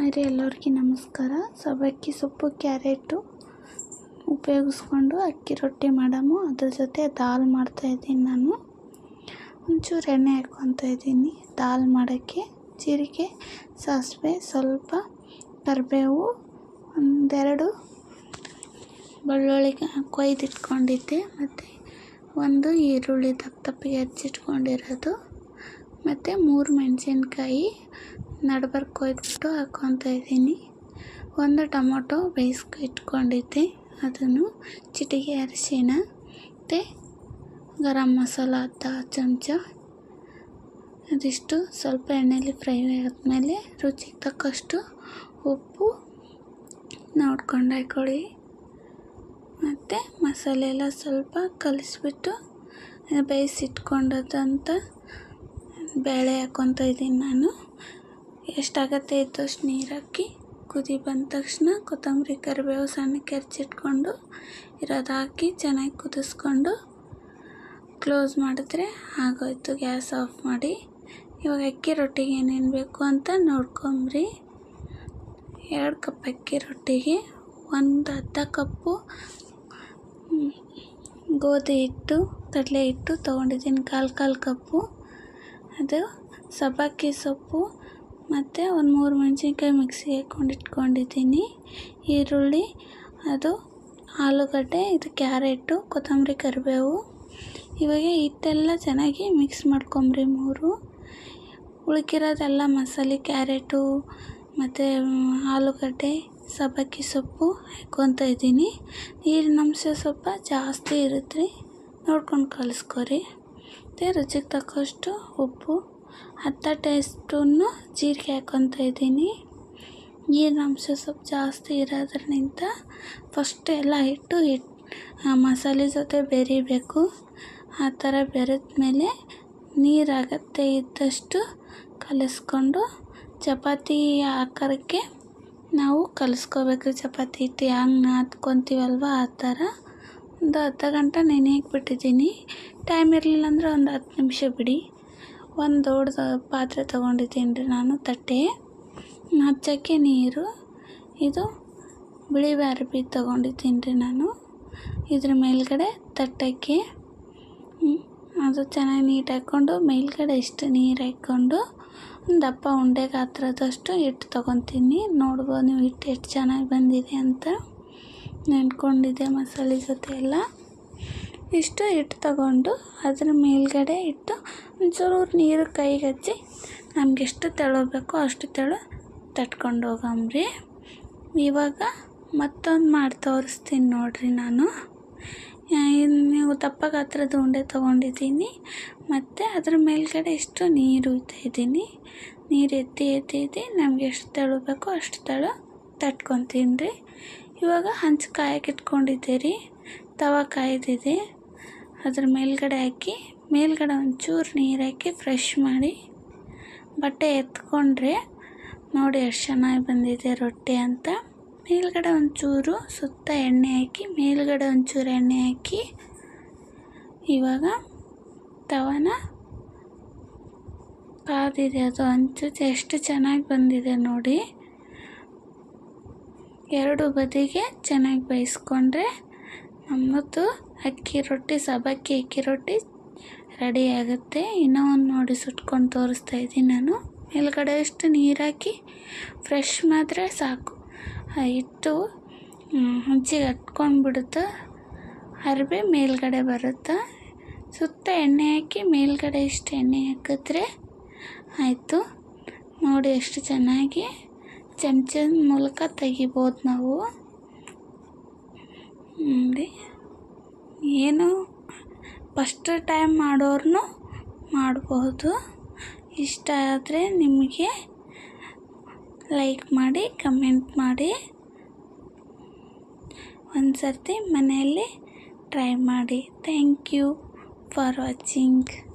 Hi ರೀ ಎಲ್ಲರಿಗೂ ನಮಸ್ಕಾರ. ಸಬ್ಬಕ್ಕಿ ಸೊಪ್ಪು, ಕ್ಯಾರೆಟು ಉಪಯೋಗಿಸ್ಕೊಂಡು ಅಕ್ಕಿ ರೊಟ್ಟಿ ಮಾಡಮು. ಅದ್ರ ಜೊತೆ ದಾಲ್ ಮಾಡ್ತಾಯಿದ್ದೀನಿ ನಾನು. ಒಂಚೂರು ಎಣ್ಣೆ ಹಾಕ್ಕೊತಾ ಇದ್ದೀನಿ ದಾಲ್ ಮಾಡೋಕ್ಕೆ. ಜೀರಿಗೆ, ಸಾಸಿವೆ, ಸ್ವಲ್ಪ ಕರಿಬೇವು, ಒಂದೆರಡು ಬೆಳ್ಳುಳ್ಳಿ ಕೊಯ್ದಿಟ್ಕೊಂಡಿದ್ದೆ ಮತ್ತು ಒಂದು ಈರುಳ್ಳಿ ದಪ್ಪ ದಪ್ಪಗೆ ಹೆಚ್ಚಿಟ್ಕೊಂಡಿರೋದು. ಮತ್ತು ಮೂರು ಮೆಣಸಿನ್ಕಾಯಿ ನಡ್ಬರ್ಕ್ ಕೊಯ್ದುಬಿಟ್ಟು ಹಾಕ್ಕೊತಾ ಇದ್ದೀನಿ. ಒಂದು ಟೊಮೊಟೊ ಬೇಯಿಸ್ಕೊ ಇಟ್ಕೊಂಡಿದ್ದೆ. ಅದನ್ನು ಚಿಟಿಕೆ ಅರಿಶಿಣ, ಮತ್ತು ಗರಂ ಮಸಾಲ ಅರ್ಧ ಚಮಚ, ಅದಿಷ್ಟು ಸ್ವಲ್ಪ ಎಣ್ಣೆಲಿ ಫ್ರೈ ಆದಮೇಲೆ ರುಚಿಗೆ ತಕ್ಕಷ್ಟು ಉಪ್ಪು ನೋಡ್ಕೊಂಡು ಹಾಕ್ಕೊಳ್ಳಿ ಮತ್ತು ಮಸಾಲೆ ಎಲ್ಲ ಸ್ವಲ್ಪ ಕಲಿಸ್ಬಿಟ್ಟು ಬೇಯಿಸಿಟ್ಕೊಂಡದಂತ ಬೇಳೆ ಹಾಕ್ಕೊತ ಇದ್ದೀನಿ ನಾನು. ಎಷ್ಟಾಗತ್ತೆ ಇದ್ದಷ್ಟು ನೀರು ಕುದಿ ಬಂದ ತಕ್ಷಣ ಕೊತ್ತಂಬರಿ ಕರಿಬೇವು ಸಣ್ಣಕ್ಕೆ ಹೆಚ್ಚಿಟ್ಕೊಂಡು ಇರೋದು ಹಾಕಿ ಚೆನ್ನಾಗಿ ಕುದಿಸ್ಕೊಂಡು ಕ್ಲೋಸ್ ಮಾಡಿದ್ರೆ ಆಗೋಯ್ತು, ಗ್ಯಾಸ್ ಆಫ್ ಮಾಡಿ. ಇವಾಗ ಅಕ್ಕಿ ರೊಟ್ಟಿಗೆ ಏನೇನು ಬೇಕು ಅಂತ ನೋಡ್ಕೊಂಬ್ರಿ. ಎರಡು ಕಪ್ ಅಕ್ಕಿ ರೊಟ್ಟಿಗೆ, ಒಂದು ಅರ್ಧ ಕಪ್ಪು ಗೋಧಿ ಹಿಟ್ಟು, ಕಡಲೆ ಹಿಟ್ಟು ತೊಗೊಂಡಿದ್ದೀನಿ, ಕಾಲು ಕಾಲು ಕಪ್ಪು. ಅದು ಸಬ್ಬಕ್ಕಿ ಸೊಪ್ಪು ಮತ್ತು ಒಂದು ಮೂರು ಮೆಣಸಿನ್ಕಾಯಿ ಮಿಕ್ಸಿಗೆ ಹಾಕ್ಕೊಂಡು ಇಟ್ಕೊಂಡಿದ್ದೀನಿ. ಈರುಳ್ಳಿ, ಅದು ಆಲೂಗಡ್ಡೆ, ಇದು ಕ್ಯಾರೆಟು, ಕೊತ್ತಂಬರಿ ಕರಿಬೇವು. ಇವಾಗ ಹಿಟ್ಟೆಲ್ಲ ಚೆನ್ನಾಗಿ ಮಿಕ್ಸ್ ಮಾಡ್ಕೊಂಬ್ರಿ ಮೂರು. ಉಳ್ಕಿರೋದೆಲ್ಲ ಮಸಾಲೆ, ಕ್ಯಾರೆಟು, ಮತ್ತು ಆಲೂಗಡ್ಡೆ, ಸಬ್ಬಕ್ಕಿ ಸೊಪ್ಪು ಹಾಕ್ಕೊತ ಇದ್ದೀನಿ. ನೀರಿನ ಅಂಶ ಸ್ವಲ್ಪ ಜಾಸ್ತಿ ಇರುತ್ತೆ ನೋಡ್ಕೊಂಡು ಕಲಿಸ್ಕೊರಿ. ಮತ್ತು ರುಚಿಗೆ ತಕ್ಕಷ್ಟು ಉಪ್ಪು ಅರ್ಧ ಟೇಸ್ಟನ್ನು ಜೀರಿಗೆ ಹಾಕ್ಕೊತ ಇದ್ದೀನಿ. ನೀರಿನಂಶ ಸ್ವಲ್ಪ ಜಾಸ್ತಿ ಇರೋದ್ರಿಂದ ಫಸ್ಟ್ ಎಲ್ಲ ಹಿಟ್ಟು ಹಿಟ್ಟು ಮಸಾಲೆ ಜೊತೆ ಬೆರಿಬೇಕು. ಆ ಥರ ಬೆರೆದ ಮೇಲೆ ನೀರಾಗತ್ತೆ ಇದ್ದಷ್ಟು ಕಲಿಸ್ಕೊಂಡು ಚಪಾತಿ ಆಕಾರಕ್ಕೆ ನಾವು ಕಲಿಸ್ಕೋಬೇಕು. ಚಪಾತಿ ಹಿಟ್ಟು ಹ್ಯಾಂಗೆ ನಾದ್ಕೊತೀವಲ್ವ ಆ ಥರ. ಒಂದು ಅರ್ಧ ಗಂಟೆ ನೆನೆಯಕ್ಕೆ ಬಿಟ್ಟಿದ್ದೀನಿ. ಟೈಮ್ ಇರಲಿಲ್ಲ ಅಂದ್ರೆ ಒಂದು ಹತ್ತು ನಿಮಿಷ ಬಿಡಿ. ಒಂದು ದೊಡ್ಡ ಪಾತ್ರೆ ತೊಗೊಂಡಿದ್ದೀನಿ ರೀ ನಾನು, ತಟ್ಟೆ. ಹಚ್ಚಕ್ಕೆ ನೀರು. ಇದು ಬಿಳಿ ಬ್ಯಾರಬಿ ತೊಗೊಂಡಿದ್ದೀನಿ ರೀ ನಾನು. ಇದ್ರ ಮೇಲ್ಗಡೆ ತಟ್ಟಕ್ಕೆ ಅದು ಚೆನ್ನಾಗಿ ನೀಟ್ ಹಾಕ್ಕೊಂಡು ಮೇಲ್ಗಡೆ ಇಷ್ಟು ನೀರು ಹಾಕ್ಕೊಂಡು ದಪ್ಪ ಉಂಡೆ ಗಾತ್ರದಷ್ಟು ಹಿಟ್ಟು ತೊಗೊತೀನಿ. ನೋಡ್ಬೋದು ನೀವು ಹಿಟ್ಟು ಎಷ್ಟು ಚೆನ್ನಾಗಿ ಬಂದಿದೆ ಅಂತ ನೆನ್ಕೊಂಡಿದ್ದೆ ಮಸಾಲೆ ಜೊತೆ ಎಲ್ಲ. ಇಷ್ಟು ಹಿಟ್ಟು ತಗೊಂಡು ಅದ್ರ ಮೇಲುಗಡೆ ಇಟ್ಟು ಒಂಚೂರು ನೀರು ಕೈಗೆ ಹಚ್ಚಿ ನಮ್ಗೆ ಎಷ್ಟು ಅಷ್ಟು ತೆಳು ತಟ್ಕೊಂಡು ಹೋಗಂಬ್ರಿ ಇವಾಗ ಮತ್ತೊಂದು ಮಾಡಿ ತೋರಿಸ್ತೀನಿ ನೋಡಿರಿ ನಾನು. ನೀವು ದಪ್ಪ ಗಾತ್ರದ ಉಂಡೆ ತೊಗೊಂಡಿದ್ದೀನಿ. ಮತ್ತು ಅದ್ರ ಮೇಲ್ಗಡೆ ಇಷ್ಟು ನೀರು ಇದ್ದೀನಿ. ನೀರು ಎತ್ತಿ ಎತ್ತಿ ಎತ್ತಿ ನಮ್ಗೆ ಎಷ್ಟು ಅಷ್ಟು ತೆಳು ತಟ್ಕೊತೀನಿ ರೀ. ಇವಾಗ ಹಂಚು ಕಾಯಕ್ಕೆ ಇಟ್ಕೊಂಡಿದ್ದೆ ರೀ ತವ ಕಾಯ್ದಿದೆ. ಅದ್ರ ಮೇಲ್ಗಡೆ ಹಾಕಿ, ಮೇಲ್ಗಡೆ ಒಂಚೂರು ನೀರು ಹಾಕಿ ಫ್ರೆಶ್ ಮಾಡಿ ಬಟ್ಟೆ ಎತ್ಕೊಂಡ್ರೆ ನೋಡಿ ಎಷ್ಟು ಚೆನ್ನಾಗಿ ಬಂದಿದೆ ರೊಟ್ಟಿ ಅಂತ. ಮೇಲ್ಗಡೆ ಒಂಚೂರು ಸುತ್ತ ಎಣ್ಣೆ ಹಾಕಿ, ಮೇಲ್ಗಡೆ ಒಂಚೂರು ಎಣ್ಣೆ ಹಾಕಿ ಇವಾಗ ತವನ ಕಾದಿದೆ ಅದು ಹಂಚು ಎಷ್ಟು ಚೆನ್ನಾಗಿ ಬಂದಿದೆ ನೋಡಿ. ಎರಡು ಬದಿಗೆ ಚೆನ್ನಾಗಿ ಬೇಯಿಸ್ಕೊಂಡ್ರೆ ನಮ್ಮದು ಅಕ್ಕಿ ರೊಟ್ಟಿ, ಸಬ್ಬಕ್ಕಿ ಅಕ್ಕಿ ರೊಟ್ಟಿ ರೆಡಿ ಆಗುತ್ತೆ. ಇನ್ನೂ ಒಂದು ನೋಡಿ ಸುಟ್ಕೊಂಡು ತೋರಿಸ್ತಾ ಇದ್ದೀನಿ ನಾನು. ಮೇಲ್ಗಡೆ ಅಷ್ಟು ನೀರು ಹಾಕಿ ಫ್ರೆಶ್ ಮಾತ್ರ ಸಾಕು. ಇಟ್ಟು ಹಂಚಿಗೆ ಹಟ್ಕೊಂಡು ಬಿಡುತ್ತೆ ಅರ್ಬಿ ಮೇಲ್ಗಡೆ ಬರುತ್ತೆ? ಸುತ್ತ ಎಣ್ಣೆ ಹಾಕಿ ಮೇಲ್ಗಡೆ ಇಷ್ಟು ಎಣ್ಣೆ ಹಾಕಿದ್ರೆ ಆಯಿತು. ನೋಡಿ ಎಷ್ಟು ಚೆನ್ನಾಗಿ. ಚಮಚದ ಮೂಲಕ ತೆಗಿಬೋದು ನಾವು. ನೋಡಿ ಏನು ಫಸ್ಟ್ ಟೈಮ್ ಮಾಡೋರು ಮಾಡಬಹುದು ಇಷ್ಟ ಆದರೆ ನಿಮಗೆ ಲೈಕ್ ಮಾಡಿ, ಕಮೆಂಟ್ ಮಾಡಿ. ಒಂದು ಸರ್ತಿ ಮನೆಯಲ್ಲಿ ಟ್ರೈ ಮಾಡಿ. Thank you for watching.